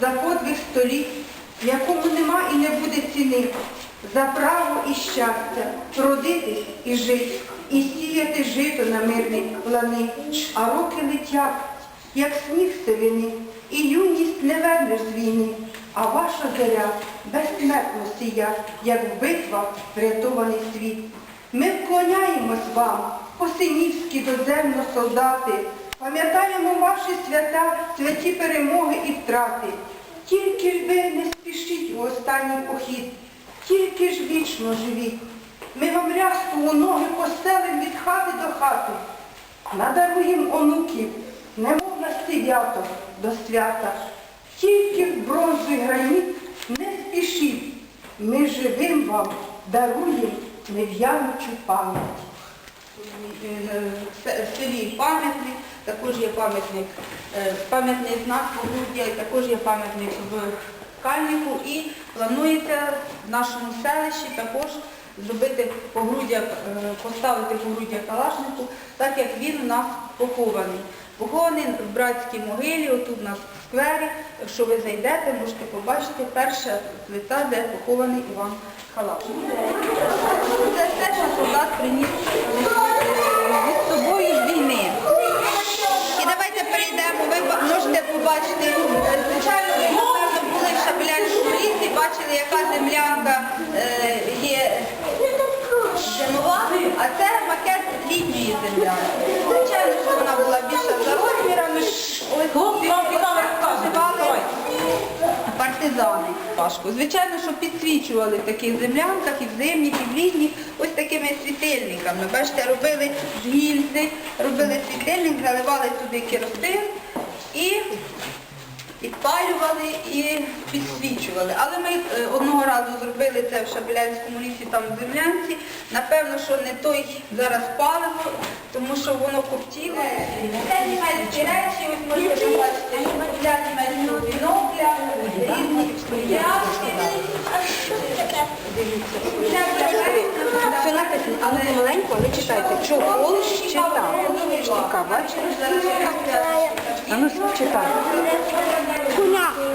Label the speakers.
Speaker 1: за подвиг століть, якому нема і не буде ціни, за право і щастя родитись і жити, і сіяти жито на мирні лани, а роки летять, як сніг сивини, і юність не вернеш з війни, а ваша зоря безсмертно сія, як в битвах врятований світ. Ми вклоняємось вам, посинівські доземно солдати, пам'ятаємо ваші свята, святі перемоги і втрати. Тільки ж ви не спішіть у останній похід, тільки ж вічно живіть. Ми вам рясту у ноги постелим від хати до хати. Надаруєм онуків, немов на сивято до свята. Тільки в бронзу й граніт не спішіть. Ми живим вам даруємо нев'янучу пам'ять. В селі пам'ятник, також є пам'ятник, е, пам'ятний знак погруддя, також є пам'ятник в Кальнику. І планується в нашому селищі також зробити погруддя, е, поставити погруддя Калашнику, так як він у нас похований. Похований в братській могилі, отут на сквері. Якщо ви зайдете, можете побачити перша плита, де похований Іван Калашник. Це все, що солдат приніс від собою з війни. І давайте перейдемо. Ви можете побачити, звичайно, ви напевно були в Шабелянському лісі, бачили, яка землянка е, є зимова, а це макет літньої землянки. Звичайно, що вона була більша за розмірами. Вживали партизани Пашку. Звичайно, що підсвічували в таких землянках і в зимніх, і в літніх, ось такими світильниками. Бачите, робили з гільзи, робили світильник, заливали туди керосин і підпалювали і підсвічували. Але ми е, одного разу зробили це в Шабелянському лісі, там в землянці. Напевно, що не той зараз паливо, тому що воно коптіло. Це німецькі речі, ось можете побачити, для німецького бінокля, різні пляшки.
Speaker 2: Все написано, але маленько, але читайте. Чого читав? Штука, кабачка. А ну читай. Куня.